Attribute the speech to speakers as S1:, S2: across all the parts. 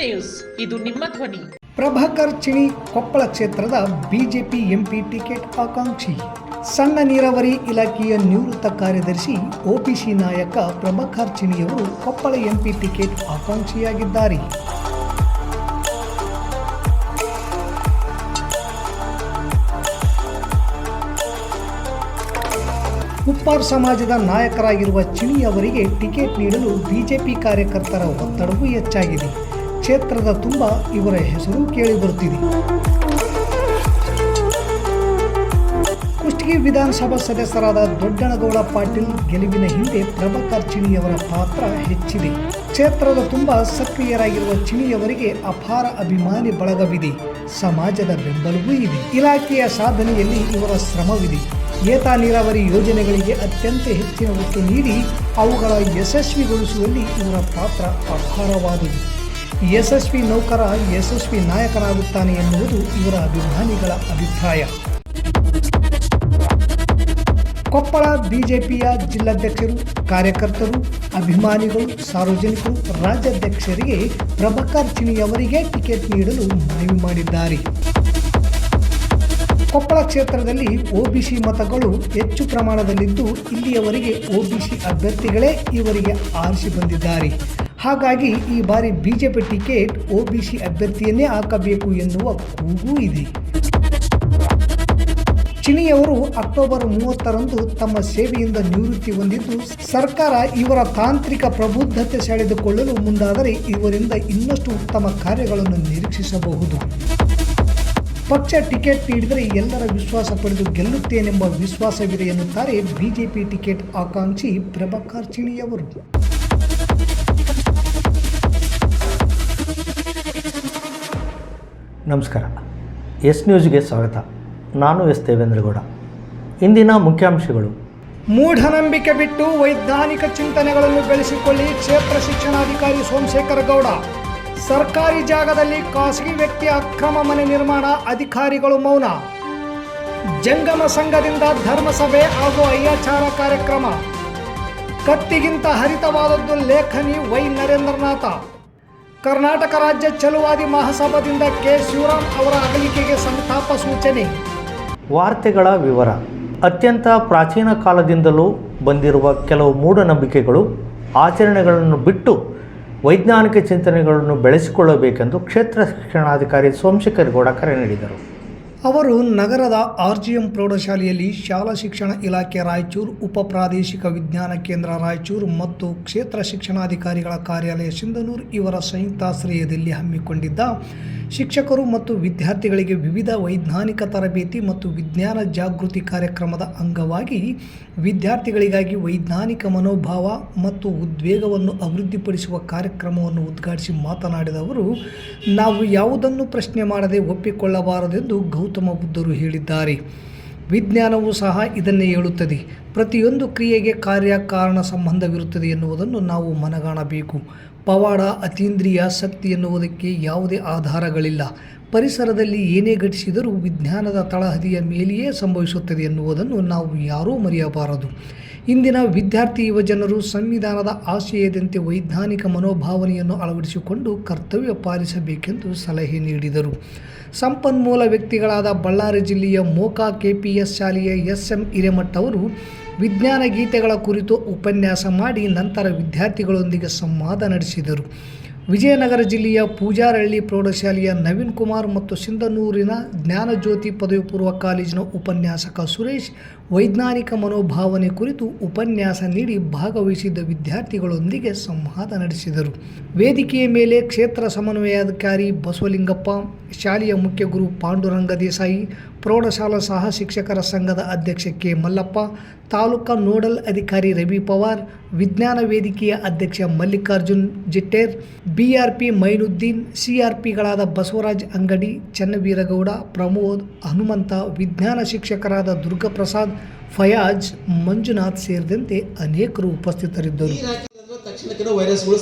S1: News. ಇದು ನಿಮ್ಮ ಧ್ವನಿ.
S2: ಪ್ರಭಾಕರ್ ಚಿಣಿ ಕೊಪ್ಪಳ ಕ್ಷೇತ್ರದ ಬಿಜೆಪಿ ಎಂಪಿ ಟಿಕೆಟ್ ಆಕಾಂಕ್ಷಿ. ಸಣ್ಣ ನೀರಾವರಿ ಇಲಾಖೆಯ ನಿವೃತ್ತ ಕಾರ್ಯದರ್ಶಿ ಓಪಿಸಿ ನಾಯಕ ಪ್ರಭಾಕರ್ ಚಿಣಿಯವರು ಕೊಪ್ಪಳ ಎಂಪಿ ಟಿಕೆಟ್ ಆಕಾಂಕ್ಷಿಯಾಗಿದ್ದಾರೆ. ಉಪ್ಪಾರ್ ಸಮಾಜದ ನಾಯಕರಾಗಿರುವ ಚಿಣಿ ಅವರಿಗೆ ಟಿಕೆಟ್ ನೀಡಲು ಬಿಜೆಪಿ ಕಾರ್ಯಕರ್ತರ ಒತ್ತಡವೂ ಹೆಚ್ಚಾಗಿದೆ. ಕ್ಷೇತ್ರದ ತುಂಬ ಇವರ ಹೆಸರು ಕೇಳಿ ಬರುತ್ತಿದೆ ಕುಷ್ಟಗಿ ವಿಧಾನಸಭಾ ಸದಸ್ಯರಾದ ದೊಡ್ಡನಗೌಡ ಪಾಟೀಲ್ ಗೆಲುವಿನ ಹಿಂದೆ ಪ್ರಭಾಕರ್ ಚಿಣಿಯವರ ಪಾತ್ರ ಹೆಚ್ಚಿದೆ. ಕ್ಷೇತ್ರದ ತುಂಬ ಸಕ್ರಿಯರಾಗಿರುವ ಚಿಣಿಯವರಿಗೆ ಅಪಾರ ಅಭಿಮಾನಿ ಬಳಗವಿದೆ. ಸಮಾಜದ ಬೆಂಬಲವೂ ಇದೆ. ಇಲಾಖೆಯ ಸಾಧನೆಯಲ್ಲಿ ಇವರ ಶ್ರಮವಿದೆ. ಏತ ನೀರಾವರಿ ಯೋಜನೆಗಳಿಗೆ ಅತ್ಯಂತ ಹೆಚ್ಚಿನ ಒತ್ತು ನೀಡಿ ಅವುಗಳ ಯಶಸ್ವಿಗೊಳಿಸುವಲ್ಲಿ ಇವರ ಪಾತ್ರ ಅಪಾರವಾದುದು. ಯಶಸ್ವಿ ನೌಕರ, ಯಶಸ್ವಿ ನಾಯಕರಾಗುತ್ತಾನೆ ಎನ್ನುವುದು ಇವರ ಅಭಿಮಾನಿಗಳ ಅಭಿಪ್ರಾಯ. ಕೊಪ್ಪಳ ಬಿಜೆಪಿಯ ಜಿಲ್ಲಾಧ್ಯಕ್ಷರು, ಕಾರ್ಯಕರ್ತರು, ಅಭಿಮಾನಿಗಳು, ಸಾರ್ವಜನಿಕರು, ರಾಜ್ಯಾಧ್ಯಕ್ಷರಿಗೆ ಪ್ರಭಾಕರ್ ಚಿಣಿ ಅವರಿಗೆ ಟಿಕೆಟ್ ನೀಡಲು ಮನವಿ ಮಾಡಿದ್ದಾರೆ. ಕೊಪ್ಪಳ ಕ್ಷೇತ್ರದಲ್ಲಿ ಒಬಿಸಿ ಮತಗಳು ಹೆಚ್ಚು ಪ್ರಮಾಣದಲ್ಲಿದ್ದು, ಇಲ್ಲಿಯವರೆಗೆ ಒಬಿಸಿ ಅಭ್ಯರ್ಥಿಗಳೇ ಇವರಿಗೆ ಆರಿಸಿ ಬಂದಿದ್ದಾರೆ. ಹಾಗಾಗಿ ಈ ಬಾರಿ ಬಿಜೆಪಿ ಟಿಕೆಟ್ ಒಬಿಸಿ ಅಭ್ಯರ್ಥಿಯನ್ನೇ ಹಾಕಬೇಕು ಎನ್ನುವ ಕೂಗೂ ಇದೆ. ಚಿಣಿಯವರು ಅಕ್ಟೋಬರ್ ಮೂವತ್ತರಂದು ತಮ್ಮ ಸೇವೆಯಿಂದ ನಿವೃತ್ತಿ ಹೊಂದಿದ್ದು, ಸರ್ಕಾರ ಇವರ ತಾಂತ್ರಿಕ ಪ್ರಬುದ್ಧತೆ ಸೆಳೆದುಕೊಳ್ಳಲು ಮುಂದಾದರೆ ಇವರಿಂದ ಇನ್ನಷ್ಟು ಉತ್ತಮ ಕಾರ್ಯಗಳನ್ನು ನಿರೀಕ್ಷಿಸಬಹುದು. ಪಕ್ಷ ಟಿಕೆಟ್ ನೀಡಿದರೆ ಎಲ್ಲರ ವಿಶ್ವಾಸ ಪಡೆದು ಗೆಲ್ಲುತ್ತೇನೆಂಬ ವಿಶ್ವಾಸವಿದೆ ಎನ್ನುತ್ತಾರೆ ಬಿಜೆಪಿ ಟಿಕೆಟ್ ಆಕಾಂಕ್ಷಿ ಪ್ರಭಾಕರ್ ಚಿಣಿಯವರು
S3: ನಮಸ್ಕಾರ. ಎಸ್ ನ್ಯೂಸ್ಗೆ ಸ್ವಾಗತ. ನಾನು ಎಸ್ ದೇವೇಂದ್ರಗೌಡ. ಇಂದಿನ ಮುಖ್ಯಾಂಶಗಳು.
S2: ಮೂಢನಂಬಿಕೆ ಬಿಟ್ಟು ವೈಜ್ಞಾನಿಕ ಚಿಂತನೆಗಳನ್ನು ಬೆಳೆಸಿಕೊಳ್ಳಿ ಕ್ಷೇತ್ರ ಶಿಕ್ಷಣಾಧಿಕಾರಿ ಸೋಮಶೇಖರ ಗೌಡ. ಸರ್ಕಾರಿ ಜಾಗದಲ್ಲಿ ಖಾಸಗಿ ವ್ಯಕ್ತಿ ಅಕ್ರಮ ಮನೆ ನಿರ್ಮಾಣ, ಅಧಿಕಾರಿಗಳು ಮೌನ. ಜಂಗಮ ಸಂಘದಿಂದ ಧರ್ಮಸಭೆ ಹಾಗೂ ಅಯ್ಯಾಚಾರ ಕಾರ್ಯಕ್ರಮ. ಕತ್ತಿಗಿಂತ ಹರಿತವಾದದ್ದು ಲೇಖನಿ ವೈ ನರೇಂದ್ರನಾಥ. ಕರ್ನಾಟಕ ರಾಜ್ಯ ಚಲುವಾದಿ ಮಹಾಸಭಾದಿಂದ ಕೆ. ಶಿವರಾಮ್ ಅವರ ಅಗಲಿಕೆಗೆ ಸಂತಾಪ ಸೂಚನೆ.
S3: ವಾರ್ತೆಗಳ ವಿವರ. ಅತ್ಯಂತ ಪ್ರಾಚೀನ ಕಾಲದಿಂದಲೂ ಬಂದಿರುವ ಕೆಲವು ಮೂಢನಂಬಿಕೆಗಳು ಆಚರಣೆಗಳನ್ನು ಬಿಟ್ಟು ವೈಜ್ಞಾನಿಕ ಚಿಂತನೆಗಳನ್ನು ಬೆಳೆಸಿಕೊಳ್ಳಬೇಕೆಂದು ಕ್ಷೇತ್ರ ಶಿಕ್ಷಣಾಧಿಕಾರಿ ಸೋಮಶೇಖರ್ ಗೌಡ ಕರೆ ನೀಡಿದರು.
S2: ಅವರು ನಗರದ ಆರ್ ಜಿ ಎಂ ಪ್ರೌಢಶಾಲೆಯಲ್ಲಿ ಶಾಲಾ ಶಿಕ್ಷಣ ಇಲಾಖೆ ರಾಯಚೂರು ಉಪ ಪ್ರಾದೇಶಿಕ ವಿಜ್ಞಾನ ಕೇಂದ್ರ ರಾಯಚೂರು ಮತ್ತು ಕ್ಷೇತ್ರ ಶಿಕ್ಷಣಾಧಿಕಾರಿಗಳ ಕಾರ್ಯಾಲಯ ಸಿಂಧನೂರು ಇವರ ಸಂಯುಕ್ತಾಶ್ರಯದಲ್ಲಿ ಹಮ್ಮಿಕೊಂಡಿದ್ದ ಶಿಕ್ಷಕರು ಮತ್ತು ವಿದ್ಯಾರ್ಥಿಗಳಿಗೆ ವಿವಿಧ ವೈಜ್ಞಾನಿಕ ತರಬೇತಿ ಮತ್ತು ವಿಜ್ಞಾನ ಜಾಗೃತಿ ಕಾರ್ಯಕ್ರಮದ ಅಂಗವಾಗಿ ವಿದ್ಯಾರ್ಥಿಗಳಿಗಾಗಿ ವೈಜ್ಞಾನಿಕ ಮನೋಭಾವ ಮತ್ತು ಉದ್ವೇಗವನ್ನು ಅಭಿವೃದ್ಧಿಪಡಿಸುವ ಕಾರ್ಯಕ್ರಮವನ್ನು ಉದ್ಘಾಟಿಸಿ ಮಾತನಾಡಿದ ಅವರು, ನಾವು ಯಾವುದನ್ನು ಪ್ರಶ್ನೆ ಮಾಡದೆ ಒಪ್ಪಿಕೊಳ್ಳಬಾರದೆಂದು ಗೌತಮ ಬುದ್ಧರು ಹೇಳಿದ್ದಾರೆ. ವಿಜ್ಞಾನವೂ ಸಹ ಇದನ್ನೇ ಹೇಳುತ್ತದೆ. ಪ್ರತಿಯೊಂದು ಕ್ರಿಯೆಗೆ ಕಾರ್ಯ ಕಾರಣ ಸಂಬಂಧವಿರುತ್ತದೆ ಎನ್ನುವುದನ್ನು ನಾವು ಮನಗಾಣಬೇಕು. ಪವಾಡ, ಅತೀಂದ್ರಿಯ ಶಕ್ತಿ ಎನ್ನುವುದಕ್ಕೆ ಯಾವುದೇ ಆಧಾರಗಳಿಲ್ಲ. ಪರಿಸರದಲ್ಲಿ ಏನೇ ಘಟಿಸಿದರೂ ವಿಜ್ಞಾನದ ತಳಹದಿಯ ಮೇಲೆಯೇ ಸಂಭವಿಸುತ್ತದೆ ಎನ್ನುವುದನ್ನು ನಾವು ಯಾರೂ ಮರೆಯಬಾರದು. ಇಂದಿನ ವಿದ್ಯಾರ್ಥಿ ಯುವಜನರು ಸಂವಿಧಾನದ ಆಶಯದಂತೆ ವೈಜ್ಞಾನಿಕ ಮನೋಭಾವನೆಯನ್ನು ಅಳವಡಿಸಿಕೊಂಡು ಕರ್ತವ್ಯ ಪಾಲಿಸಬೇಕೆಂದು ಸಲಹೆ ನೀಡಿದರು. ಸಂಪನ್ಮೂಲ ವ್ಯಕ್ತಿಗಳಾದ ಬಳ್ಳಾರಿ ಜಿಲ್ಲೆಯ ಮೋಕಾ ಕೆಪಿಎಸ್ ಶಾಲೆಯ ಎಸ್ ಎಂ ಹಿರೇಮಠ ಅವರು ವಿಜ್ಞಾನ ಗೀತೆಗಳ ಕುರಿತು ಉಪನ್ಯಾಸ ಮಾಡಿ ನಂತರ ವಿದ್ಯಾರ್ಥಿಗಳೊಂದಿಗೆ ಸಂವಾದ ನಡೆಸಿದರು. ವಿಜಯನಗರ ಜಿಲ್ಲೆಯ ಪೂಜಾರಹಳ್ಳಿ ಪ್ರೌಢಶಾಲೆಯ ನವೀನ್ ಕುಮಾರ್ ಮತ್ತು ಸಿಂಧನೂರಿನ ಜ್ಞಾನಜ್ಯೋತಿ ಪದವಿ ಪೂರ್ವ ಕಾಲೇಜಿನ ಉಪನ್ಯಾಸಕ ಸುರೇಶ್ ವೈಜ್ಞಾನಿಕ ಮನೋಭಾವನೆ ಕುರಿತು ಉಪನ್ಯಾಸ ನೀಡಿ ಭಾಗವಹಿಸಿದ್ದ ವಿದ್ಯಾರ್ಥಿಗಳೊಂದಿಗೆ ಸಂವಾದ ನಡೆಸಿದರು. ವೇದಿಕೆಯ ಮೇಲೆ ಕ್ಷೇತ್ರ ಸಮನ್ವಯಾಧಿಕಾರಿ ಬಸವಲಿಂಗಪ್ಪ, ಶಾಲೆಯ ಮುಖ್ಯ ಗುರು ಪಾಂಡುರಂಗ ದೇಸಾಯಿ ಪ್ರೌಢಶಾಲಾ ಸಹ ಶಿಕ್ಷಕರ ಸಂಘದ ಅಧ್ಯಕ್ಷ ಕೆ. ಮಲ್ಲಪ್ಪ, ತಾಲೂಕಾ ನೋಡಲ್ ಅಧಿಕಾರಿ ರವಿ ಪವಾರ್, ವಿಜ್ಞಾನ ವೇದಿಕೆಯ ಅಧ್ಯಕ್ಷ ಮಲ್ಲಿಕಾರ್ಜುನ್ ಜಿಟ್ಟೇರ್, ಬಿಆರ್ಪಿ ಮೈನುದ್ದೀನ್, ಸಿಆರ್ಪಿಗಳಾದ ಬಸವರಾಜ್ ಅಂಗಡಿ, ಚನ್ನವೀರಗೌಡ, ಪ್ರಮೋದ್ ಹನುಮಂತ, ವಿಜ್ಞಾನ ಶಿಕ್ಷಕರಾದ ದುರ್ಗಪ್ರಸಾದ್, ಫಯಾಜ್, ಮಂಜುನಾಥ್ ಸೇರಿದಂತೆ ಅನೇಕರು ಉಪಸ್ಥಿತರಿದ್ದರು.
S4: ವೈರಸ್ಗಳು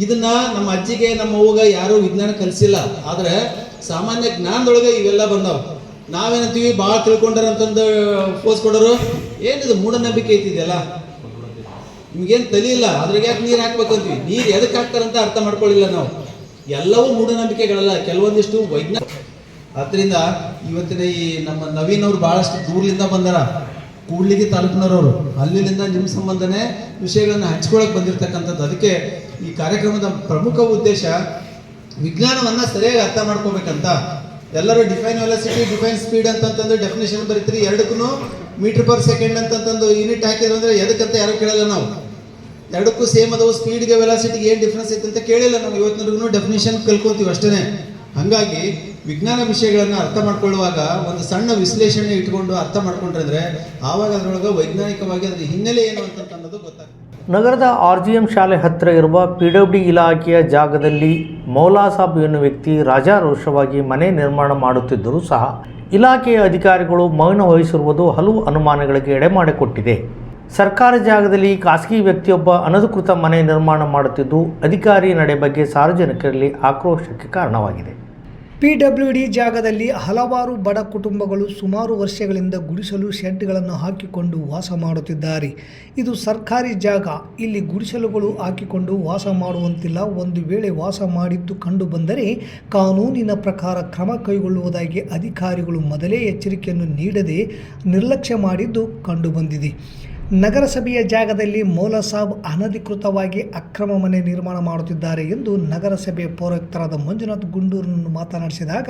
S4: ಇದನ್ನ ನಮ್ಮ ಅಜ್ಜಿಗೆ, ನಮ್ಮ ಯಾರು ವಿಜ್ಞಾನ ಕಲಿಸಿಲ್ಲ. ಆದ್ರೆ ಸಾಮಾನ್ಯ ಜ್ಞಾನದೊಳಗೆ ಇವೆಲ್ಲ ಬಂದಾವ. ನಾವೇನಂತೀವಿ? ಭಾಳ ತಿಳ್ಕೊಂಡಾರ ಅಂತಂದು ಕೊಡೋರು. ಏನಿದು ಮೂಢನಂಬಿಕೆ ಐತಿದೆಯಲ್ಲ ನಿಮ್ಗೇನು ತಲಿ ಇಲ್ಲ? ಅದ್ರಾಗ ಯಾಕೆ ನೀರು ಹಾಕ್ಬೇಕಂತೀವಿ ನೀರು ಎದಕ್ಕೆ ಹಾಕ್ತಾರಂತ ಅರ್ಥ ಮಾಡ್ಕೊಳ್ಳಿಲ್ಲ ನಾವು. ಎಲ್ಲವೂ ಮೂಢನಂಬಿಕೆಗಳಲ್ಲ. ಕೆಲವೊಂದಿಷ್ಟು ವೈಜ್ಞಾನಿಕ ಆದ್ರಿಂದ ಇವತ್ತಿನ ಈ ನಮ್ಮ ನವೀನ್ ಅವ್ರು ಬಹಳಷ್ಟು ದೂರದಿಂದ ಬಂದಾರ. ಕೂಡ್ಲಿಗೆ ತಾಲೂಕಿನವ್ರವರು. ಅಲ್ಲಿಂದ ನಿಮ್ಮ ಸಂಬಂಧನೇ ವಿಷಯಗಳನ್ನ ಹಂಚ್ಕೊಳಕ್ಕೆ ಬಂದಿರತಕ್ಕಂಥದ್ದು. ಅದಕ್ಕೆ ಈ ಕಾರ್ಯಕ್ರಮದ ಪ್ರಮುಖ ಉದ್ದೇಶ ವಿಜ್ಞಾನವನ್ನ ಸರಿಯಾಗಿ ಅರ್ಥ ಮಾಡ್ಕೋಬೇಕಂತ. ಎಲ್ಲರೂ ಡಿಫೈನ್ ವೆಲಾಸಿಟಿ ಡಿಫೈನ್ ಸ್ಪೀಡ್ ಅಂತಂತಂದು ಡೆಫಿನೇಷನ್ ಬರೀತೀರಿ. ಎರಡಕ್ಕೂ ಮೀಟರ್ ಪರ್ ಸೆಕೆಂಡ್ ಅಂತಂದು ಯೂನಿಟ್ ಹಾಕಿದ್ರು ಅಂದ್ರೆ ಎದಕ್ಕಂತ ಯಾರು ಕೇಳಲ್ಲ ನಾವು. ಎರಡಕ್ಕೂ ಸೇಮ್ ಅದಾವು. ಸ್ಪೀಡ್ಗೆ ವೆಲಾಸಿಟಿಗೆ ಏನು ಡಿಫ್ರೆನ್ಸ್ ಐತೆ ಅಂತ ಕೇಳಿಲ್ಲ ನಾವು. ಇವತ್ತಿನವರೆಗೂ ಡೆಫಿನೇಷನ್ ಕಲ್ಕೊತೀವಿ ಅಷ್ಟೇ ಹಾಗಾಗಿ ವಿಜ್ಞಾನ ವಿಷಯಗಳನ್ನು ಅರ್ಥ ಮಾಡ್ಕೊಳ್ಳುವಾಗ ಒಂದು ಸಣ್ಣ ವಿಶ್ಲೇಷಣೆ ಇಟ್ಕೊಂಡು ಅರ್ಥ ಮಾಡ್ಕೊಂಡ್ರೆ ಆವಾಗ ಅದರೊಳಗೆ ವೈಜ್ಞಾನಿಕವಾಗಿ ಅದ್ರ ಹಿನ್ನೆಲೆ ಏನು ಅಂತ ಅನ್ನೋದು ಗೊತ್ತಾಗ್ತದೆ.
S3: ನಗರದ ಆರ್ ಜಿ ಎಂ ಶಾಲೆ ಹತ್ತಿರ ಇರುವ ಪಿ ಡಬ್ಲ್ಯೂ ಡಿ ಇಲಾಖೆಯ ಜಾಗದಲ್ಲಿ ಮೌಲಾ ಸಾಬ್ ಎನ್ನುವ ವ್ಯಕ್ತಿ ರಾಜಾರೋಷವಾಗಿ ಮನೆ ನಿರ್ಮಾಣ ಮಾಡುತ್ತಿದ್ದರೂ ಸಹ ಇಲಾಖೆಯ ಅಧಿಕಾರಿಗಳು ಮೌನ ವಹಿಸಿರುವುದು ಹಲವು ಅನುಮಾನಗಳಿಗೆ ಎಡೆಮಾಡಿಕೊಟ್ಟಿದೆ. ಸರ್ಕಾರಿ ಜಾಗದಲ್ಲಿ ಖಾಸಗಿ ವ್ಯಕ್ತಿಯೊಬ್ಬ ಅನಧಿಕೃತ ಮನೆ ನಿರ್ಮಾಣ ಮಾಡುತ್ತಿದ್ದು, ಅಧಿಕಾರಿ ನಡೆ ಬಗ್ಗೆ ಸಾರ್ವಜನಿಕರಲ್ಲಿ ಆಕ್ರೋಶಕ್ಕೆ ಕಾರಣವಾಗಿದೆ.
S2: ಪಿ ಡಬ್ಲ್ಯೂ ಡಿ ಜಾಗದಲ್ಲಿ ಹಲವಾರು ಬಡ ಕುಟುಂಬಗಳು ಸುಮಾರು ವರ್ಷಗಳಿಂದ ಗುಡಿಸಲು ಶೆಡ್ಗಳನ್ನು ಹಾಕಿಕೊಂಡು ವಾಸ ಮಾಡುತ್ತಿದ್ದಾರೆ. ಇದು ಸರ್ಕಾರಿ ಜಾಗ. ಇಲ್ಲಿ ಗುಡಿಸಲುಗಳು ಹಾಕಿಕೊಂಡು ವಾಸ ಮಾಡುವಂತಿಲ್ಲ. ಒಂದು ವೇಳೆ ವಾಸ ಮಾಡಿದ್ದು ಕಂಡು ಬಂದರೆ ಕಾನೂನಿನ ಪ್ರಕಾರ ಕ್ರಮ ಕೈಗೊಳ್ಳುವುದಾಗಿ ಅಧಿಕಾರಿಗಳು ಮೊದಲೇ ಎಚ್ಚರಿಕೆಯನ್ನು ನೀಡದೆ ನಿರ್ಲಕ್ಷ್ಯ ಮಾಡಿದ್ದು ಕಂಡುಬಂದಿದೆ ನಗರಸಭೆಯ ಜಾಗದಲ್ಲಿ ಮೌಲಸಾಬ್ ಅನಧಿಕೃತವಾಗಿ ಅಕ್ರಮ ಮನೆ ನಿರ್ಮಾಣ ಮಾಡುತ್ತಿದ್ದಾರೆ ಎಂದು ನಗರಸಭೆ ಪೌರಾಯುಕ್ತರಾದ ಮಂಜುನಾಥ್ ಗುಂಡೂರನ್ನು ಮಾತನಾಡಿಸಿದಾಗ,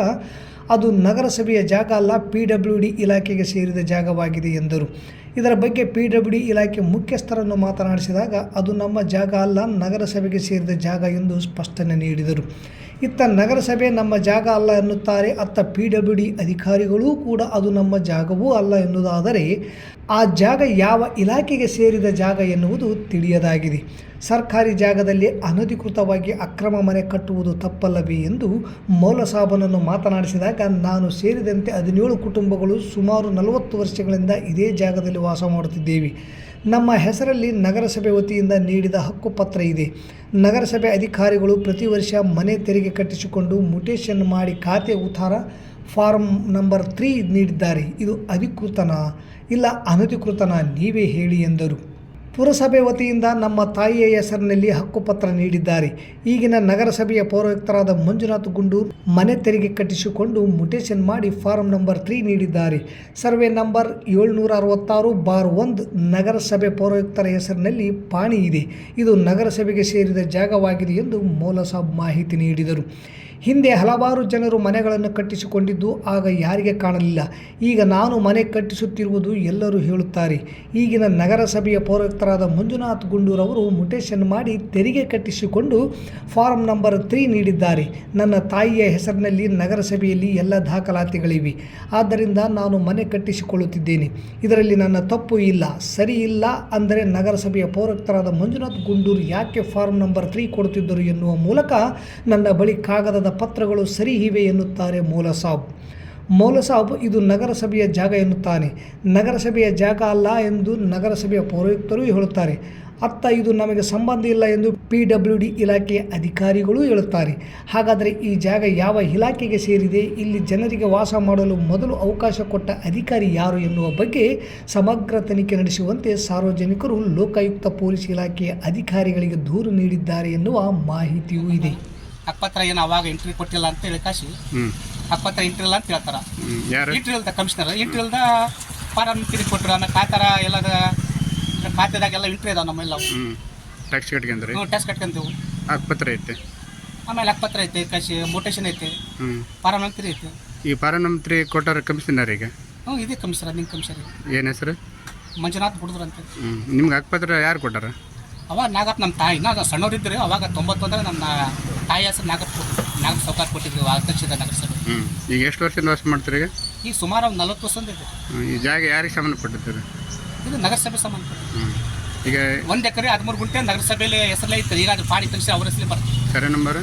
S2: ಅದು ನಗರಸಭೆಯ ಜಾಗ ಅಲ್ಲ, ಪಿ ಡಬ್ಲ್ಯೂ ಡಿ ಇಲಾಖೆಗೆ ಸೇರಿದ ಜಾಗವಾಗಿದೆ ಎಂದರು. ಇದರ ಬಗ್ಗೆ ಪಿ ಡಬ್ಲ್ಯೂ ಡಿ ಇಲಾಖೆ ಮುಖ್ಯಸ್ಥರನ್ನು ಮಾತನಾಡಿಸಿದಾಗ, ಅದು ನಮ್ಮ ಜಾಗ ಅಲ್ಲ, ನಗರಸಭೆಗೆ ಸೇರಿದ ಜಾಗ ಎಂದು ಸ್ಪಷ್ಟನೆ ನೀಡಿದರು. ಇತ್ತ ನಗರಸಭೆ ನಮ್ಮ ಜಾಗ ಅಲ್ಲ ಎನ್ನುತ್ತಾರೆ ಅತ್ತ ಪಿ ಡಬ್ಲ್ಯೂ ಡಿ ಅಧಿಕಾರಿಗಳೂ ಕೂಡ ಅದು ನಮ್ಮ ಜಾಗವೂ ಅಲ್ಲ ಎನ್ನುವುದಾದರೆ ಆ ಜಾಗ ಯಾವ ಇಲಾಖೆಗೆ ಸೇರಿದ ಜಾಗ ಎನ್ನುವುದು ತಿಳಿಯದಾಗಿದೆ. ಸರ್ಕಾರಿ ಜಾಗದಲ್ಲಿ ಅನಧಿಕೃತವಾಗಿ ಅಕ್ರಮ ಮನೆ ಕಟ್ಟುವುದು ತಪ್ಪಲ್ಲವೇ ಎಂದು ಮೌಲಸಾಬನನ್ನು ಮಾತನಾಡಿಸಿದಾಗ, ನಾನು ಸೇರಿದಂತೆ ಹದಿನೇಳು ಕುಟುಂಬಗಳು ಸುಮಾರು ನಲವತ್ತು ವರ್ಷಗಳಿಂದ ಇದೇ ಜಾಗದಲ್ಲಿ ವಾಸ ಮಾಡುತ್ತಿದ್ದೇವೆ. ನಮ್ಮ ಹೆಸರಲ್ಲಿ ನಗರಸಭೆ ವತಿಯಿಂದ ನೀಡಿದ ಹಕ್ಕುಪತ್ರ ಇದೆ. ನಗರಸಭೆ ಅಧಿಕಾರಿಗಳು ಪ್ರತಿ ವರ್ಷ ಮನೆ ತೆರಿಗೆ ಕಟ್ಟಿಸಿಕೊಂಡು ಮುಟೇಷನ್ ಮಾಡಿ ಖಾತೆ ಉತ್ತಾರ ಫಾರ್ಮ್ ನಂಬರ್ ತ್ರೀ ನೀಡಿದ್ದಾರೆ. ಇದು ಅಧಿಕೃತನಾ ಇಲ್ಲ ಅನಧಿಕೃತನಾ ನೀವೇ ಹೇಳಿ ಎಂದರು. ಪುರಸಭೆ ವತಿಯಿಂದ ನಮ್ಮ ತಾಯಿಯ ಹೆಸರಿನಲ್ಲಿ ಹಕ್ಕುಪತ್ರ ನೀಡಿದ್ದಾರೆ. ಈಗಿನ ನಗರಸಭೆಯ ಪೌರಯುಕ್ತರಾದ ಮಂಜುನಾಥ್ ಗುಂಡೂರ್ ಮನೆ ತೆರಿಗೆ ಕಟ್ಟಿಸಿಕೊಂಡು ಮುಟೇಶನ್ ಮಾಡಿ ಫಾರಂ ನಂಬರ್ ತ್ರೀ ನೀಡಿದ್ದಾರೆ. ಸರ್ವೆ ನಂಬರ್ ಏಳ್ನೂರ ಅರವತ್ತಾರು ಬಾರ್ ಒಂದು ನಗರಸಭೆ ಪೌರಯುಕ್ತರ ಹೆಸರಿನಲ್ಲಿ ಪಾಣಿ ಇದೆ. ಇದು ನಗರಸಭೆಗೆ ಸೇರಿದ ಜಾಗವಾಗಿದೆ ಎಂದು ಮೌಲಸಾಬ್ ಮಾಹಿತಿ ನೀಡಿದರು. ಹಿಂದೆ ಹಲವಾರು ಜನರು ಮನೆಗಳನ್ನು ಕಟ್ಟಿಸಿಕೊಂಡಿದ್ದು, ಆಗ ಯಾರಿಗೆ ಕಾಣಲಿಲ್ಲ. ಈಗ ನಾನು ಮನೆ ಕಟ್ಟಿಸುತ್ತಿರುವುದು ಎಲ್ಲರೂ ಹೇಳುತ್ತಾರೆ. ಈಗಿನ ನಗರಸಭೆಯ ಪೌರಾಯುಕ್ತರಾದ ಮಂಜುನಾಥ್ ಗುಂಡೂರವರು ಮುಟೇಶನ್ ಮಾಡಿ ತೆರಿಗೆ ಕಟ್ಟಿಸಿಕೊಂಡು ಫಾರ್ಮ್ ನಂಬರ್ ತ್ರೀ ನೀಡಿದ್ದಾರೆ. ನನ್ನ ತಾಯಿಯ ಹೆಸರಿನಲ್ಲಿ ನಗರಸಭೆಯಲ್ಲಿ ಎಲ್ಲ ದಾಖಲಾತಿಗಳಿವೆ. ಆದ್ದರಿಂದ ನಾನು ಮನೆ ಕಟ್ಟಿಸಿಕೊಳ್ಳುತ್ತಿದ್ದೇನೆ. ಇದರಲ್ಲಿ ನನ್ನ ತಪ್ಪು ಇಲ್ಲ, ಸರಿ ಇಲ್ಲ ಅಂದರೆ ನಗರಸಭೆಯ ಪೌರಾಯುಕ್ತರಾದ ಮಂಜುನಾಥ್ ಗುಂಡೂರು ಯಾಕೆ ಫಾರ್ಮ್ ನಂಬರ್ ತ್ರೀ ಕೊಡುತ್ತಿದ್ದರು ಎನ್ನುವ ಮೂಲಕ ನನ್ನ ಬಳಿ ಕಾಗದದ ಪತ್ರಗಳು ಸರಿ ಇವೆ ಎನ್ನುತ್ತಾರೆ ಮೌಲಸಾಬ್. ಮೌಲಸಾಬ್ ಇದು ನಗರಸಭೆಯ ಜಾಗ ಎನ್ನುತ್ತಾನೆ. ನಗರಸಭೆಯ ಜಾಗ ಅಲ್ಲ ಎಂದು ನಗರಸಭೆಯ ಪೌರಾಯುಕ್ತರು ಹೇಳುತ್ತಾರೆ. ಅತ್ತ ಇದು ನಮಗೆ ಸಂಬಂಧ ಇಲ್ಲ ಎಂದು ಪಿ ಡಬ್ಲ್ಯೂ ಡಿ ಇಲಾಖೆಯ ಅಧಿಕಾರಿಗಳು ಹೇಳುತ್ತಾರೆ. ಹಾಗಾದರೆ ಈ ಜಾಗ ಯಾವ ಇಲಾಖೆಗೆ ಸೇರಿದೆ? ಇಲ್ಲಿ ಜನರಿಗೆ ವಾಸ ಮಾಡಲು ಮೊದಲು ಅವಕಾಶ ಕೊಟ್ಟ ಅಧಿಕಾರಿ ಯಾರು ಎನ್ನುವ ಬಗ್ಗೆ ಸಮಗ್ರ ತನಿಖೆ ನಡೆಸುವಂತೆ ಸಾರ್ವಜನಿಕರು ಲೋಕಾಯುಕ್ತ ಪೊಲೀಸ್ ಇಲಾಖೆಯ ಅಧಿಕಾರಿಗಳಿಗೆ ದೂರು ನೀಡಿದ್ದಾರೆ ಎನ್ನುವ ಮಾಹಿತಿಯೂ ಇದೆ.
S5: ಹಕ್ಕಪತ್ರ ಏನು ಅವಾಗ ಎಂಟ್ರಿ ಕೊಟ್ಟಿಲ್ಲ ಅಂತ ಹೇಳಿ ಕಾಶಿ. ಹಕ್ಕಪತ್ರ ಎಂಟ್ರಿ ಇಲ್ಲ ಅಂತ ಹೇಳ್ತಾರ.
S6: ಯಾರು?
S5: ಎಂಟ್ರಿ ಇಲ್ದ ಕಮಿಷನರ್ ಎಂಟ್ರಿ ಇಲ್ದ ಫಾರಂ ತಿರುಗಿ ಕೊಟ್ಟರು ಆಮೇಲೆ ಖಾತಾರ ಎಲ್ಲದ ಖಾತೆದಾಗ ಎಂಟ್ರಿ ಇದಾವೆ ನಮ್ಮೆಲ್ಲ
S6: ಟ್ಯಾಕ್ಸ್ ಕಟ್ಕೊಂಡ್ರಿ?
S5: ಹ್ಞೂ ಟೆಸ್ಟ್ ಕಟ್ಕೊಂತೀವಿ
S6: ಅಕ್ಪತ್ರ ಐತೆ?
S5: ಆಮೇಲೆ ಹಕ್ಕಪತ್ರ ಐತೆ ಕಾಶಿ. ಮೋಟೇಶನ್ ಐತೆ.
S6: ಹ್ಞೂ
S5: ಫಾರಂ ಅಂತಿರಿ ಐತೆ.
S6: ಈ ಪಾರನಂತ್ರಿ ಕೊಟ್ಟಾರ ಕಮಿಷನರಿಗೆ
S5: ಹ್ಞೂ ಇದೆ ಕಮಿಷನರ್ ನಿಮ್ಮ ಕಮಿಷನರ್
S6: ಏನು ಹೆಸರು?
S5: ಮಂಜುನಾಥ್ ಹುಡುದ್ರಂತೆ
S6: ಹ್ಞೂ ನಿಮ್ಗೆ ಅಕ್ಪತ್ರ ಯಾರು ಕೊಟ್ಟಾರ?
S5: ಅವಾಗ ನಾಗಪ್ಪ ನಮ್ಮ ತಾಯಿ ನಾವು ಸಣ್ಣವರಿದ್ದರು ಅವಾಗ ತೊಂಬತ್ತೊಂದಾಗ ನಮ್ಮ ತಾಯಿ ಹೆಸರು ನಾಗಪ್ಪ ನಾಗಪ್ಪ ಸೌಕಾರ ಕೊಟ್ಟಿದ್ರು ಅಧ್ಯಕ್ಷದ ನಗರಸಭೆ.
S6: ಹ್ಞೂ ಈಗ ಎಷ್ಟು ವರ್ಷದಿಂದ ವಾಸ ಮಾಡ್ತೀರಿ ಈಗ?
S5: ಈಗ ಸುಮಾರು ಒಂದು ನಲ್ವತ್ತು ವರ್ಷದಿಂದ ಇದೆ.
S6: ಹ್ಮ್, ಈ ಜಾಗ ಯಾರಿಗೆ ಸಂಬಂಧಪಟ್ಟಿದ್ದೀರಿ?
S5: ಇದು ನಗರಸಭೆ ಸಂಬಂಧ
S6: ಈಗ
S5: ಒಂದು ಎಕರೆ ಹದಿಮೂರು ಗುಂಟೆ ನಗರಸಭೆಯಲ್ಲಿ ಹೆಸರಲ್ಲೇ ಇತ್ತು ಈಗ ಅದು ಪಾಡಿ ತರಿಸಿ ಅವ್ರ ಹೆಸರಲ್ಲಿ ಬರ್ತದೆ.
S6: ಸರಿ ನಂಬರ್?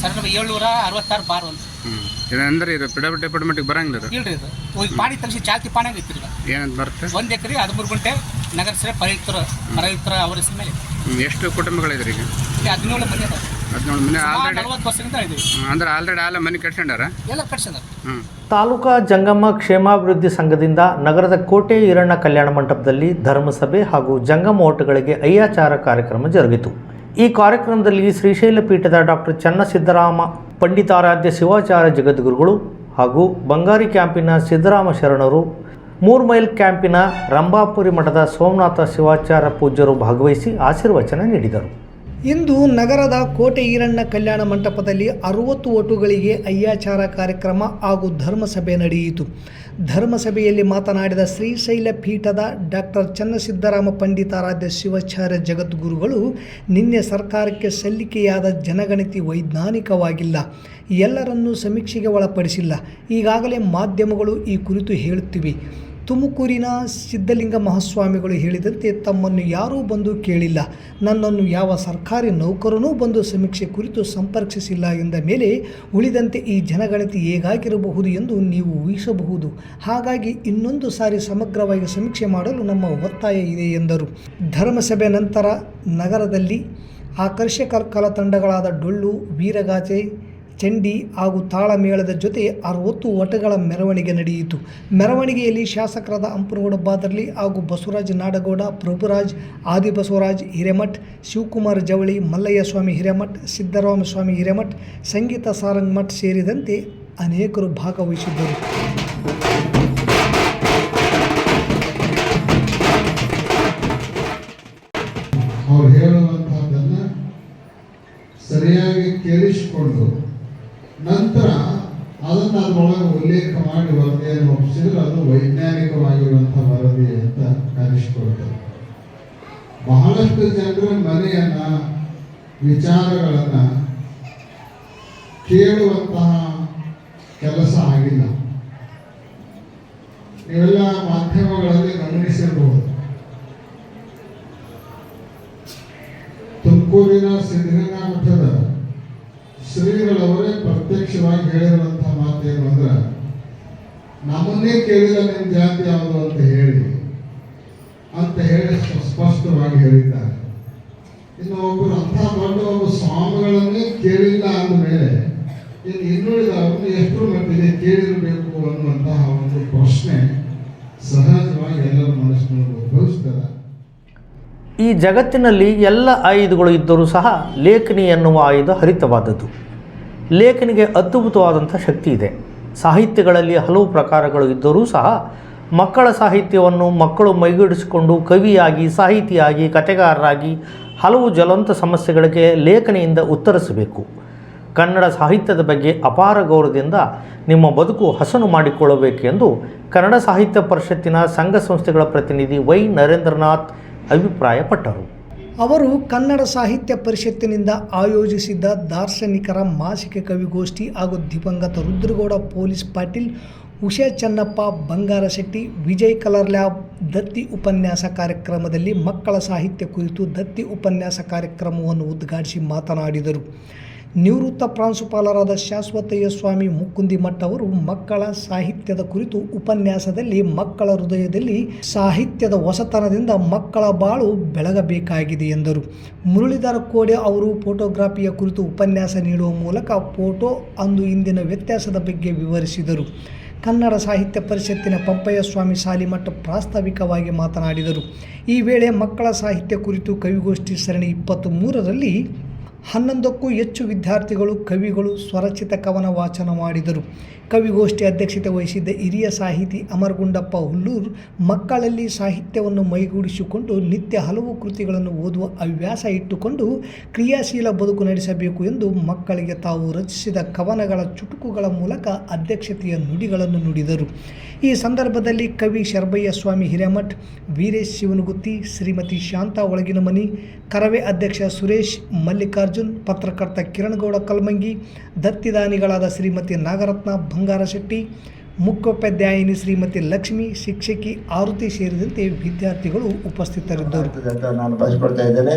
S5: ಸರ್ ನಮಗೆ ಏಳ್ನೂರ ಅರವತ್ತಾರು ಬಾರ್ ಒಂದು.
S6: ಇದಂದ್ರೆ ಇದು ಪಿಡಬ್ಲ್ಯೂ ಡಿಪಾರ್ಟ್ಮೆಂಟ್ಗೆ ಬರಂಗಿಲ್ಲ ಇದು.
S5: ಇಲ್ರಿ ಇದು. ಈಗ ಪಾಡಿ ತರಿಸಿ ಚಾಲ್ತಿ ಪಾಣಿ ಐತ್ರಿ ಈಗ
S6: ಏನಂತ ಬರುತ್ತೆ?
S5: ಒಂದು ಎಕರೆ ಹದಿಮೂರು ಗುಂಟೆ ನಗರಸಭೆ ಪರಯುಕ್ತರು ಪರಯುಕ್ತರ ಅವರ ಹೆಸರು ಮೇಲೆ.
S6: ಹ್ಮ್, ಎಷ್ಟು ಕುಟುಂಬಗಳಿದ್ರಿ ಈಗ?
S5: ಇಲ್ಲಿ ಹದಿನೇಳು ಮನೆ ಅದಾವೆ
S6: ಹದಿನೇಳು ಮನೆ ಆಲ್ರೆಡಿ
S5: ನಲವತ್ತು ವರ್ಷದಿಂದ ಇದೀವಿ
S6: ಅಂದ್ರೆ ಆಲ್ರೆಡಿ ಆಲ ಮನೆ ಕಟ್ಸ್ಕೊಂಡಾರ?
S5: ಎಲ್ಲ ಕಟ್ಸಿದಾರೆ
S6: ಹ್ಞೂ
S3: ತಾಲೂಕಾ ಜಂಗಮ ಕ್ಷೇಮಾಭಿವೃದ್ಧಿ ಸಂಘದಿಂದ ನಗರದ ಕೋಟೆ ಈರಣ್ಣ ಕಲ್ಯಾಣ ಮಂಟಪದಲ್ಲಿ ಧರ್ಮಸಭೆ ಹಾಗೂ ಜಂಗಮ ಓಟಗಳಿಗೆ ಅಯ್ಯಾಚಾರ ಕಾರ್ಯಕ್ರಮ ಜರುಗಿತು. ಈ ಕಾರ್ಯಕ್ರಮದಲ್ಲಿ ಶ್ರೀಶೈಲ ಪೀಠದ ಡಾಕ್ಟರ್ ಚನ್ನಸಿದ್ದರಾಮ ಪಂಡಿತಾರಾಧ್ಯ ಶಿವಾಚಾರ್ಯ ಜಗದ್ಗುರುಗಳು ಹಾಗೂ ಬಂಗಾರಿ ಕ್ಯಾಂಪಿನ ಸಿದ್ದರಾಮ ಶರಣರು, ಮೂರು ಮೈಲ್ ಕ್ಯಾಂಪಿನ ರಂಭಾಪುರಿ ಮಠದ ಸೋಮನಾಥ ಶಿವಾಚಾರ್ಯ ಪೂಜ್ಯರು ಭಾಗವಹಿಸಿ ಆಶೀರ್ವಚನ ನೀಡಿದರು.
S2: ಇಂದು ನಗರದ ಕೋಟೆ ಈರಣ್ಣ ಕಲ್ಯಾಣ ಮಂಟಪದಲ್ಲಿ ಅರುವತ್ತು ಓಟುಗಳಿಗೆ ಅಯ್ಯಾಚಾರ ಕಾರ್ಯಕ್ರಮ ಹಾಗೂ ಧರ್ಮಸಭೆ ನಡೆಯಿತು. ಧರ್ಮಸಭೆಯಲ್ಲಿ ಮಾತನಾಡಿದ ಶ್ರೀಶೈಲ ಪೀಠದ ಡಾಕ್ಟರ್ ಚನ್ನಸಿದ್ದರಾಮ ಪಂಡಿತಾರಾಧ್ಯ ಶಿವಾಚಾರ್ಯ ಜಗದ್ಗುರುಗಳು, ನಿನ್ನೆ ಸರ್ಕಾರಕ್ಕೆ ಸಲ್ಲಿಕೆಯಾದ ಜನಗಣತಿ ವೈಜ್ಞಾನಿಕವಾಗಿಲ್ಲ. ಎಲ್ಲರನ್ನೂ ಸಮೀಕ್ಷೆಗೆ ಒಳಪಡಿಸಿಲ್ಲ. ಈಗಾಗಲೇ ಮಾಧ್ಯಮಗಳು ಈ ಕುರಿತು ಹೇಳುತ್ತಿವೆ. ತುಮಕೂರಿನ ಸಿದ್ಧಲಿಂಗ ಮಹಾಸ್ವಾಮಿಗಳು ಹೇಳಿದಂತೆ ತಮ್ಮನ್ನು ಯಾರೂ ಬಂದು ಕೇಳಿಲ್ಲ. ನನ್ನನ್ನು ಯಾವ ಸರ್ಕಾರಿ ನೌಕರನೂ ಬಂದು ಸಮೀಕ್ಷೆ ಕುರಿತು ಸಂಪರ್ಕಿಸಿಲ್ಲ ಎಂದ ಮೇಲೆ ಉಳಿದಂತೆ ಈ ಜನಗಣತಿ ಹೇಗಾಗಿರಬಹುದು ಎಂದು ನೀವು ಊಹಿಸಬಹುದು. ಹಾಗಾಗಿ ಇನ್ನೊಂದು ಸಾರಿ ಸಮಗ್ರವಾಗಿ ಸಮೀಕ್ಷೆ ಮಾಡಲು ನಮ್ಮ ಒತ್ತಾಯ ಇದೆ ಎಂದರು. ಧರ್ಮಸಭೆ ನಂತರ ನಗರದಲ್ಲಿ ಆಕರ್ಷಕ ಕಲಾ ತಂಡಗಳಾದ ಡೊಳ್ಳು ವೀರಗಾಸೆ ಚಂಡಿ ಹಾಗೂ ತಾಳಮೇಳದ ಜೊತೆ ಅರವತ್ತು ವಟಗಳ ಮೆರವಣಿಗೆ ನಡೆಯಿತು. ಮೆರವಣಿಗೆಯಲ್ಲಿ ಶಾಸಕರಾದ ಅಂಪನಗೌಡ ಬಾದರ್ಲಿ ಹಾಗೂ ಬಸವರಾಜ್ ನಾಡಗೌಡ, ಪ್ರಭುರಾಜ್ ಆದಿ ಬಸವರಾಜ್ ಹಿರೇಮಠ್, ಶಿವಕುಮಾರ್ ಜವಳಿ, ಮಲ್ಲಯ್ಯ ಸ್ವಾಮಿ ಹಿರೇಮಠ್, ಸಿದ್ದರಾಮ ಸ್ವಾಮಿ ಹಿರೇಮಠ್, ಸಂಗೀತ ಸಾರಂಗ್ ಮಠ್ ಸೇರಿದಂತೆ ಅನೇಕರು ಭಾಗವಹಿಸಿದ್ದರು.
S7: ಕರೆಸಿಕೊಳ್ತಾರೆ ಬಹಳಷ್ಟು ಜನರು ಮನೆಯನ್ನ, ವಿಚಾರಗಳನ್ನ ಕೇಳುವಂತಹ ಕೆಲಸ ಆಗಿಲ್ಲ. ಇವೆಲ್ಲ ಮಾಧ್ಯಮಗಳಲ್ಲಿ ಗಮನಿಸಿರಬಹುದು ತುಮಕೂರಿನ ಸಿದ್ಧಗಂಗಾ ಮಠದ ಶ್ರೀಗಳವರೇ ಪ್ರತ್ಯಕ್ಷವಾಗಿ ಹೇಳಿರುವಂತಹ ಮಾತೇನು ಅಂದ್ರೆ, ನಮ್ಮನ್ನೇ ಕೇಳಿದ ನಿಮ್ಮ ಜಾತಿ ಯಾವುದು ಅಂತ ಹೇಳಿ. ಸ್ಪಷ್ಟವಾಗಿ ಹೇಳಿದ್ದಾರೆ. ಇನ್ನು ಒಬ್ಬರು ಅಂಥ ದೊಡ್ಡ ಒಬ್ಬ ಸ್ವಾಮಿಗಳನ್ನೇ ಕೇಳಿಲ್ಲ ಅಂದಮೇಲೆ ಇನ್ನು ಇನ್ನುಳಿದ ಅವನು ಎಷ್ಟು ಮಟ್ಟಿಗೆ ಕೇಳಿರಬೇಕು ಅನ್ನುವಂತಹ ಒಂದು ಪ್ರಶ್ನೆ ಸಹಜವಾಗಿ ಎಲ್ಲರ ಮನಸ್ಸಿನಲ್ಲಿ ಉದ್ಭವಿಸ್ತದೆ.
S3: ಈ ಜಗತ್ತಿನಲ್ಲಿ ಎಲ್ಲ ಆಯುಧಗಳು ಇದ್ದರೂ ಸಹ ಲೇಖನಿ ಎನ್ನುವ ಆಯುಧ ಹರಿತವಾದದ್ದು. ಲೇಖನಿಗೆ ಅದ್ಭುತವಾದಂಥ ಶಕ್ತಿ ಇದೆ. ಸಾಹಿತ್ಯಗಳಲ್ಲಿ ಹಲವು ಪ್ರಕಾರಗಳು ಇದ್ದರೂ ಸಹ ಮಕ್ಕಳ ಸಾಹಿತ್ಯವನ್ನು ಮಕ್ಕಳು ಮೈಗೂಡಿಸಿಕೊಂಡು ಕವಿಯಾಗಿ, ಸಾಹಿತಿಯಾಗಿ, ಕಥೆಗಾರರಾಗಿ ಹಲವು ಜ್ವಲಂತ ಸಮಸ್ಯೆಗಳಿಗೆ ಲೇಖನೆಯಿಂದ ಉತ್ತರಿಸಬೇಕು. ಕನ್ನಡ ಸಾಹಿತ್ಯದ ಬಗ್ಗೆ ಅಪಾರ ಗೌರವದಿಂದ ನಿಮ್ಮ ಬದುಕು ಹಸನು ಮಾಡಿಕೊಳ್ಳಬೇಕೆಂದು ಕನ್ನಡ ಸಾಹಿತ್ಯ ಪರಿಷತ್ತಿನ ಸಂಘ ಸಂಸ್ಥೆಗಳ ಪ್ರತಿನಿಧಿ ವೈ ನರೇಂದ್ರನಾಥ್ ಅಭಿಪ್ರಾಯಪಟ್ಟರು.
S2: ಅವರು ಕನ್ನಡ ಸಾಹಿತ್ಯ ಪರಿಷತ್ತಿನಿಂದ ಆಯೋಜಿಸಿದ್ದ ದಾರ್ಶನಿಕರ ಮಾಸಿಕ ಕವಿಗೋಷ್ಠಿ ಹಾಗೂ ದಿವಂಗತ ರುದ್ರಗೌಡ ಪೊಲೀಸ್ ಪಾಟೀಲ್ ಉಷಾ ಬಂಗಾರ ಶೆಟ್ಟಿ, ವಿಜಯ್ ಕಲರ್ ಲ್ಯಾಬ್, ದತ್ತಿ ಉಪನ್ಯಾಸ ಕಾರ್ಯಕ್ರಮದಲ್ಲಿ ಮಕ್ಕಳ ಸಾಹಿತ್ಯ ಕುರಿತು ದತ್ತಿ ಉಪನ್ಯಾಸ ಕಾರ್ಯಕ್ರಮವನ್ನು ಉದ್ಘಾಟಿಸಿ ಮಾತನಾಡಿದರು. ನಿವೃತ್ತ ಪ್ರಾಂಶುಪಾಲರಾದ ಶಾಶ್ವತಯ್ಯ ಸ್ವಾಮಿ ಮುಕ್ಕುಂದಿ ಮಠ ಅವರು ಮಕ್ಕಳ ಸಾಹಿತ್ಯದ ಕುರಿತು ಉಪನ್ಯಾಸದಲ್ಲಿ ಮಕ್ಕಳ ಹೃದಯದಲ್ಲಿ ಸಾಹಿತ್ಯದ ಹೊಸತನದಿಂದ ಮಕ್ಕಳ ಬಾಳು ಬೆಳಗಬೇಕಾಗಿದೆ ಎಂದರು. ಮುರಳೀಧರ ಕೋಡೆ ಅವರು ಫೋಟೋಗ್ರಾಫಿಯ ಕುರಿತು ಉಪನ್ಯಾಸ ನೀಡುವ ಮೂಲಕ ಫೋಟೋ ಅಂದು ಇಂದಿನ ವ್ಯತ್ಯಾಸದ ಬಗ್ಗೆ ವಿವರಿಸಿದರು. ಕನ್ನಡ ಸಾಹಿತ್ಯ ಪರಿಷತ್ತಿನ ಪಂಪಯ್ಯ ಸ್ವಾಮಿ ಸಾಲಿಮಠ ಪ್ರಾಸ್ತಾವಿಕವಾಗಿ ಮಾತನಾಡಿದರು. ಈ ವೇಳೆ ಮಕ್ಕಳ ಸಾಹಿತ್ಯ ಕುರಿತು ಕವಿಗೋಷ್ಠಿ ಸರಣಿ ಇಪ್ಪತ್ತ್ ಮೂರರಲ್ಲಿ ಹನ್ನೊಂದಕ್ಕೂ ಹೆಚ್ಚು ವಿದ್ಯಾರ್ಥಿಗಳು ಕವಿಗಳು ಸ್ವರಚಿತ ಕವನ ವಾಚನ ಮಾಡಿದರು. ಕವಿಗೋಷ್ಠಿ ಅಧ್ಯಕ್ಷತೆ ವಹಿಸಿದ್ದ ಹಿರಿಯ ಸಾಹಿತಿ ಅಮರಗುಂಡಪ್ಪ ಹುಲ್ಲೂರು ಮಕ್ಕಳಲ್ಲಿ ಸಾಹಿತ್ಯವನ್ನು ಮೈಗೂಡಿಸಿಕೊಂಡು ನಿತ್ಯ ಹಲವು ಕೃತಿಗಳನ್ನು ಓದುವ ಹವ್ಯಾಸ ಇಟ್ಟುಕೊಂಡು ಕ್ರಿಯಾಶೀಲ ಬದುಕು ನಡೆಸಬೇಕು ಎಂದು ಮಕ್ಕಳಿಗೆ ತಾವು ರಚಿಸಿದ ಕವನಗಳ ಚುಟುಕುಗಳ ಮೂಲಕ ಅಧ್ಯಕ್ಷತೆಯ ನುಡಿಗಳನ್ನು ನುಡಿದರು. ಈ ಸಂದರ್ಭದಲ್ಲಿ ಕವಿ ಶರ್ಬಯ್ಯ ಸ್ವಾಮಿ ಹಿರೇಮಠ್, ವೀರೇಶ್ ಶಿವನಗುತ್ತಿ, ಶ್ರೀಮತಿ ಶಾಂತಾ ಒಳಗಿನಮನಿ ಕರವೇ ಅಧ್ಯಕ್ಷ ಸುರೇಶ್, ಮಲ್ಲಿಕಾರ್ಜುನ್, ಪತ್ರಕರ್ತ ಕಿರಣಗೌಡ ಕಲ್ಮಂಗಿ, ದತ್ತಿದಾನಿಗಳಾದ ಶ್ರೀಮತಿ ನಾಗರತ್ನ ಬಂಗಾರಶೆಟ್ಟಿ, ಮುಖ್ಯೋಪಾಧ್ಯಾಯಿನಿ ಶ್ರೀಮತಿ ಲಕ್ಷ್ಮಿ, ಶಿಕ್ಷಕಿ ಆರುತಿ ಸೇರಿದಂತೆ ವಿದ್ಯಾರ್ಥಿಗಳು ಉಪಸ್ಥಿತರಿದ್ದರು.
S8: ನಾನು ಇದ್ದೇನೆ.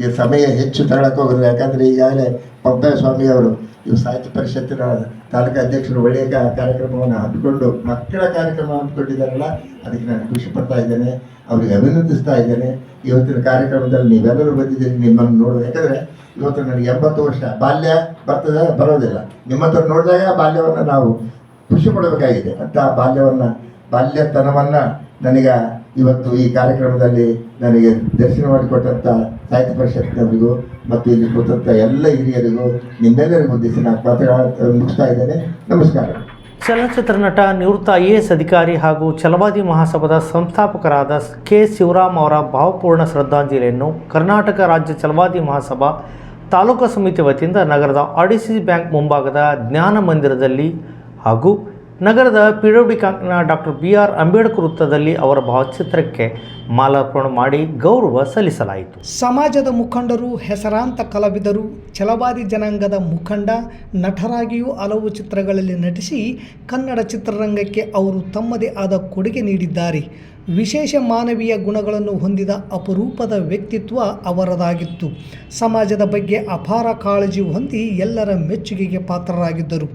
S8: ಈ ಸಮಯ ಹೆಚ್ಚು ತಗೊಳಕ್ಕೆ ಹೋಗಿಲ್ಲ ಯಾಕಂದ್ರೆ ಈಗಾಗಲೇ ಪಂಪಯ್ಯ ಸ್ವಾಮಿ ಅವರು ಇವು ಸಾಹಿತ್ಯ ಪರಿಷತ್ತಿನ ತಾಲೂಕು ಅಧ್ಯಕ್ಷರು ಒಳ್ಳೆಯ ಕಾರ್ಯಕ್ರಮವನ್ನು ಹಮ್ಮಿಕೊಂಡು ಮಕ್ಕಳ ಕಾರ್ಯಕ್ರಮ ಹಮ್ಮಿಕೊಂಡಿದ್ದಾರಲ್ಲ ಅದಕ್ಕೆ ನಾನು ಖುಷಿ ಪಡ್ತಾ ಇದ್ದೇನೆ, ಅವರಿಗೆ ಅಭಿನಂದಿಸ್ತಾ ಇದ್ದೇನೆ. ಇವತ್ತಿನ ಕಾರ್ಯಕ್ರಮದಲ್ಲಿ ನೀವೆಲ್ಲರೂ ಬಂದಿದ್ದೀರಿ, ನಿಮ್ಮನ್ನು ನೋಡುವ ಯಾಕಂದ್ರೆ ಇವತ್ತು ನನಗೆ ಎಂಬತ್ತು ವರ್ಷ ಬಾಲ್ಯ ಬರ್ತದೆ, ಬರೋದಿಲ್ಲ. ನಿಮ್ಮ ಹತ್ರ ನೋಡಿದಾಗ ಬಾಲ್ಯವನ್ನು ನಾವು ಖುಷಿ ಪಡಬೇಕಾಗಿದೆ. ಅಂತ ಬಾಲ್ಯವನ್ನು, ಬಾಲ್ಯತನವನ್ನು ನನಗೆ ಇವತ್ತು ಈ ಕಾರ್ಯಕ್ರಮದಲ್ಲಿ ನನಗೆ ದರ್ಶನ ಮಾಡಿಕೊಟ್ಟಂಥ ಸಾಹಿತ್ಯ ಪರಿಷತ್ನವರಿಗೂ ಮತ್ತು ಇಲ್ಲಿ ಕೂತಂಥ ಎಲ್ಲ ಹಿರಿಯರಿಗೂ ನಿಮ್ಮೆಲ್ಲರಿಗೂ ದಿವಸ ನಾನು ಮುಗಿಸ್ತಾ ಇದ್ದೇನೆ. ನಮಸ್ಕಾರ.
S3: ಚಲನಚಿತ್ರ ನಟ, ನಿವೃತ್ತ ಐ ಎ ಎಸ್ ಅಧಿಕಾರಿ ಹಾಗೂ ಚಲವಾದಿ ಮಹಾಸಭಾದ ಸಂಸ್ಥಾಪಕರಾದ ಕೆ. ಶಿವರಾಮ್ ಅವರ ಭಾವಪೂರ್ಣ ಶ್ರದ್ಧಾಂಜಲಿಯನ್ನು ಕರ್ನಾಟಕ ರಾಜ್ಯ ಚಲವಾದಿ ಮಹಾಸಭಾ ತಾಲೂಕು ಸಮಿತಿ ವತಿಯಿಂದ ನಗರದ ಆಡಿಸಿ ಬ್ಯಾಂಕ್ ಮುಂಭಾಗದ ಜ್ಞಾನ ಮಂದಿರದಲ್ಲಿ ಹಾಗೂ ನಗರದ ಪಿ ಡಬ್ಲ್ಯೂ ಡಿ ಕಾಂಕ್ನ ಡಾಕ್ಟರ್ ಬಿ ಆರ್ ಅಂಬೇಡ್ಕರ್ ವೃತ್ತದಲ್ಲಿ ಅವರ ಭಾವಚಿತ್ರಕ್ಕೆ ಮಾಲಾರ್ಪಣೆ ಮಾಡಿ ಗೌರವ ಸಲ್ಲಿಸಲಾಯಿತು.
S2: ಸಮಾಜದ ಮುಖಂಡರು, ಹೆಸರಾಂತ ಕಲಾವಿದರು, ಛಲವಾದಿ ಜನಾಂಗದ ಮುಖಂಡ, ನಟರಾಗಿಯೂ ಹಲವು ಚಿತ್ರಗಳಲ್ಲಿ ನಟಿಸಿ ಕನ್ನಡ ಚಿತ್ರರಂಗಕ್ಕೆ ಅವರು ತಮ್ಮದೇ ಆದ ಕೊಡುಗೆ ನೀಡಿದ್ದಾರೆ. ವಿಶೇಷ ಮಾನವೀಯ ಗುಣಗಳನ್ನು ಹೊಂದಿದ ಅಪರೂಪದ ವ್ಯಕ್ತಿತ್ವ ಅವರದಾಗಿತ್ತು. ಸಮಾಜದ ಬಗ್ಗೆ ಅಪಾರ ಕಾಳಜಿ ಹೊಂದಿ ಎಲ್ಲರ ಮೆಚ್ಚುಗೆಗೆ ಪಾತ್ರರಾಗಿದ್ದರು.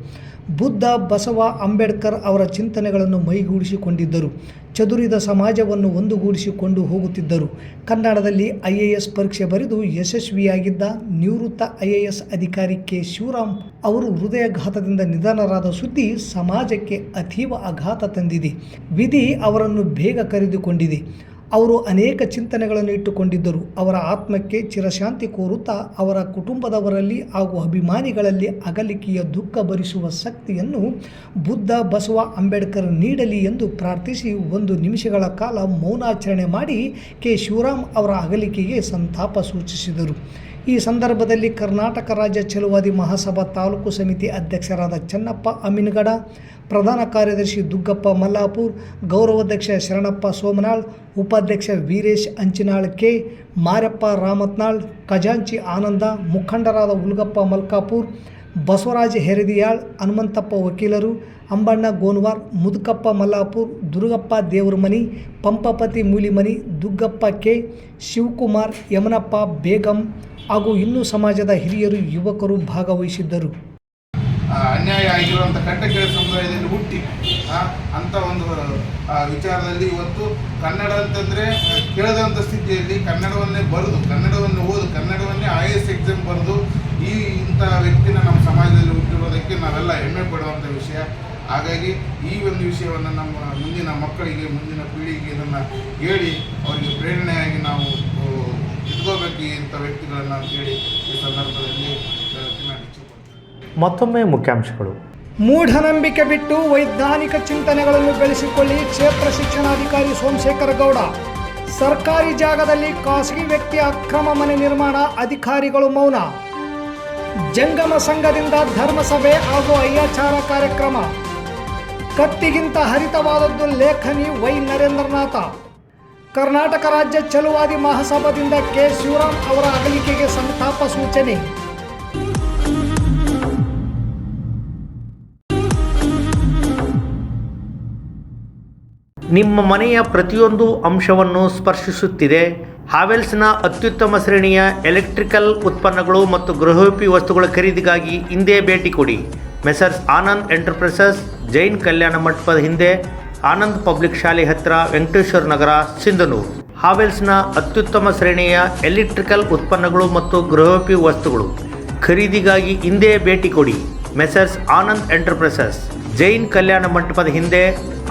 S2: ಬುದ್ಧ ಬಸವ ಅಂಬೇಡ್ಕರ್ ಅವರ ಚಿಂತನೆಗಳನ್ನು ಮೈಗೂಡಿಸಿಕೊಂಡಿದ್ದರು. ಚದುರಿದ ಸಮಾಜವನ್ನು ಒಂದುಗೂಡಿಸಿಕೊಂಡು ಹೋಗುತ್ತಿದ್ದರು. ಕನ್ನಡದಲ್ಲಿ ಐ ಎ ಎಸ್ ಪರೀಕ್ಷೆ ಬರೆದು ಯಶಸ್ವಿಯಾಗಿದ್ದ ನಿವೃತ್ತ ಐ ಎ ಎಸ್ ಅಧಿಕಾರಿ ಕೆ. ಶಿವರಾಮ್ ಅವರು ಹೃದಯಘಾತದಿಂದ ನಿಧನರಾದ ಸುದ್ದಿ ಸಮಾಜಕ್ಕೆ ಅತೀವ ಆಘಾತ ತಂದಿದೆ. ವಿಧಿ ಅವರನ್ನು ಬೇಗ ಕರೆದುಕೊಂಡಿದೆ. ಅವರು ಅನೇಕ ಚಿಂತನೆಗಳನ್ನು ಇಟ್ಟುಕೊಂಡಿದ್ದರು. ಅವರ ಆತ್ಮಕ್ಕೆ ಚಿರಶಾಂತಿ ಕೋರುತ್ತಾ ಅವರ ಕುಟುಂಬದವರಲ್ಲಿ ಹಾಗೂ ಅಭಿಮಾನಿಗಳಲ್ಲಿ ಅಗಲಿಕೆಯ ದುಃಖ ಭರಿಸುವ ಶಕ್ತಿಯನ್ನು ಬುದ್ಧ ಬಸವ ಅಂಬೇಡ್ಕರ್ ನೀಡಲಿ ಎಂದು ಪ್ರಾರ್ಥಿಸಿ ಒಂದು ನಿಮಿಷಗಳ ಕಾಲ ಮೌನಾಚರಣೆ ಮಾಡಿ ಕೆ. ಶಿವರಾಮ್ ಅವರ ಅಗಲಿಕೆಗೆ ಸಂತಾಪ ಸೂಚಿಸಿದರು. ಈ ಸಂದರ್ಭದಲ್ಲಿ ಕರ್ನಾಟಕ ರಾಜ್ಯ ಚಲುವಾದಿ ಮಹಾಸಭಾ ತಾಲೂಕು ಸಮಿತಿ ಅಧ್ಯಕ್ಷರಾದ ಚನ್ನಪ್ಪ ಅಮೀನ್ಗಡ, ಪ್ರಧಾನ ಕಾರ್ಯದರ್ಶಿ ದುಗ್ಗಪ್ಪ ಮಲ್ಲಾಪುರ್, ಗೌರವಾಧ್ಯಕ್ಷ ಶರಣಪ್ಪ ಸೋಮನಾಳ್, ಉಪಾಧ್ಯಕ್ಷ ವೀರೇಶ್ ಅಂಚಿನಾಳ್ ಕೆ, ಮಾರಪ್ಪ ರಾಮತ್ನಾಳ್, ಖಜಾಂಚಿ ಆನಂದ, ಮುಖಂಡರಾದ ಉಲ್ಗಪ್ಪ ಮಲ್ಕಾಪುರ್, ಬಸವರಾಜ್ ಹೆರದಿಯಾಳ್, ಹನುಮಂತಪ್ಪ ವಕೀಲರು ಅಂಬಣ್ಣ, ಗೋನ್ವಾರ್, ಮುದುಕಪ್ಪ ಮಲ್ಲಾಪುರ್, ದುರುಗಪ್ಪ ದೇವ್ರಮನಿ, ಪಂಪಪತಿ ಮೂಲಿಮನಿ, ದುಗ್ಗಪ್ಪ ಕೆ, ಶಿವಕುಮಾರ್, ಯಮನಪ್ಪ ಬೇಗಂ ಹಾಗೂ ಇನ್ನೂ ಸಮಾಜದ ಹಿರಿಯರು, ಯುವಕರು ಭಾಗವಹಿಸಿದ್ದರು.
S9: ಅನ್ಯಾಯ ಆಗಿರುವಂಥ ಕಟ್ಟಕೆಳ ಸಮುದಾಯದಲ್ಲಿ ಹುಟ್ಟಿ ಅಂತ ಒಂದು ವಿಚಾರದಲ್ಲಿ ಇವತ್ತು ಕನ್ನಡ ಅಂತಂದರೆ ಕೇಳದಂಥ ಸ್ಥಿತಿಯಲ್ಲಿ ಕನ್ನಡವನ್ನೇ ಬರೆದು, ಕನ್ನಡವನ್ನು ಓದು, ಕನ್ನಡವನ್ನೇ ಐ ಎಸ್ ಎಕ್ಸಾಮ್ ಬರೆದು ಈ ಇಂಥ ವ್ಯಕ್ತಿನ ನಮ್ಮ ಸಮಾಜದಲ್ಲಿ ಹುಟ್ಟಿರೋದಕ್ಕೆ ನಾವೆಲ್ಲ ಹೆಮ್ಮೆ ಪಡುವಂಥ ವಿಷಯ. ಹಾಗಾಗಿ ಈ ಒಂದು ವಿಷಯವನ್ನು ನಮ್ಮ ಮುಂದಿನ ಮಕ್ಕಳಿಗೆ ಮುಂದಿನ ಪೀಳಿಗೆಗೆ ಇದನ್ನು ಹೇಳಿ ಅವರಿಗೆ ಪ್ರೇರಣೆಯಾಗಿ ನಾವು ಇಟ್ಕೋಬೇಕು ಇಂಥ ವ್ಯಕ್ತಿಗಳನ್ನು ಅಂತೇಳಿ ಈ ಸಂದರ್ಭದಲ್ಲಿ
S3: ಮತ್ತೊಮ್ಮೆ ಮುಖ್ಯಾಂಶಗಳು.
S2: ಮೂಢನಂಬಿಕೆ ಬಿಟ್ಟು ವೈಜ್ಞಾನಿಕ ಚಿಂತನೆಗಳನ್ನು ಬೆಳೆಸಿಕೊಳ್ಳಿ ಕ್ಷೇತ್ರ ಶಿಕ್ಷಣಾಧಿಕಾರಿ ಸೋಮಶೇಖರ ಗೌಡ. ಸರ್ಕಾರಿ ಜಾಗದಲ್ಲಿ ಖಾಸಗಿ ವ್ಯಕ್ತಿ ಅಕ್ರಮ ಮನೆ ನಿರ್ಮಾಣ ಅಧಿಕಾರಿಗಳು ಮೌನ. ಜಂಗಮ ಸಂಘದಿಂದ ಧರ್ಮಸಭೆ ಹಾಗೂ ಅಯ್ಯಾಚಾರ ಕಾರ್ಯಕ್ರಮ. ಕತ್ತಿಗಿಂತ ಹರಿತವಾದದ್ದು ಲೇಖನಿ ವೈ ನರೇಂದ್ರನಾಥ. ಕರ್ನಾಟಕ ರಾಜ್ಯ ಚಲುವಾದಿ ಮಹಾಸಭಾದಿಂದ ಕೆ. ಶಿವರಾಮ್ ಅವರ ಅಗಲಿಕೆಗೆ ಸಂತಾಪ ಸೂಚನೆ.
S3: ನಿಮ್ಮ ಮನೆಯ ಪ್ರತಿಯೊಂದು ಅಂಶವನ್ನು ಸ್ಪರ್ಶಿಸುತ್ತಿದೆ. ಹಾವೆಲ್ಸ್ನ ಅತ್ಯುತ್ತಮ ಶ್ರೇಣಿಯ ಎಲೆಕ್ಟ್ರಿಕಲ್ ಉತ್ಪನ್ನಗಳು ಮತ್ತು ಗೃಹೋಪಿ ವಸ್ತುಗಳ ಖರೀದಿಗಾಗಿ ಹಿಂದೆ ಭೇಟಿ ಕೊಡಿ. ಮೆಸರ್ಸ್ ಆನಂದ್ ಎಂಟರ್ಪ್ರೈಸಸ್ ಜೈನ್ ಕಲ್ಯಾಣ ಮಂಟಪದ ಹಿಂದೆ ಆನಂದ್ ಪಬ್ಲಿಕ್ ಶಾಲೆ ಹತ್ತಿರ ವೆಂಕಟೇಶ್ವರ ನಗರ ಸಿಂಧನೂರು ಹಾವೆಲ್ಸ್ನ ಅತ್ಯುತ್ತಮ ಶ್ರೇಣಿಯ ಎಲೆಕ್ಟ್ರಿಕಲ್ ಉತ್ಪನ್ನಗಳು ಮತ್ತು ಗೃಹೋಪಿ ವಸ್ತುಗಳು. ಖರೀದಿಗಾಗಿ ಹಿಂದೆ ಭೇಟಿ ಕೊಡಿ. ಮೆಸರ್ಸ್ ಆನಂದ್ ಎಂಟರ್ಪ್ರೈಸಸ್ ಜೈನ್ ಕಲ್ಯಾಣ ಮಂಟಪದ ಹಿಂದೆ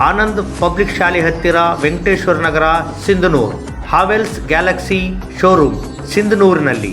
S3: ಆನಂದ್ ಪಬ್ಲಿಕ್ ಶಾಲೆ ಹತ್ತಿರ ವೆಂಕಟೇಶ್ವರ ನಗರ ಸಿಂಧನೂರು ಹಾವೆಲ್ಸ್ ಗ್ಯಾಲಕ್ಸಿ ಶೋರೂಮ್ ಸಿಂಧನೂರಿನಲ್ಲಿ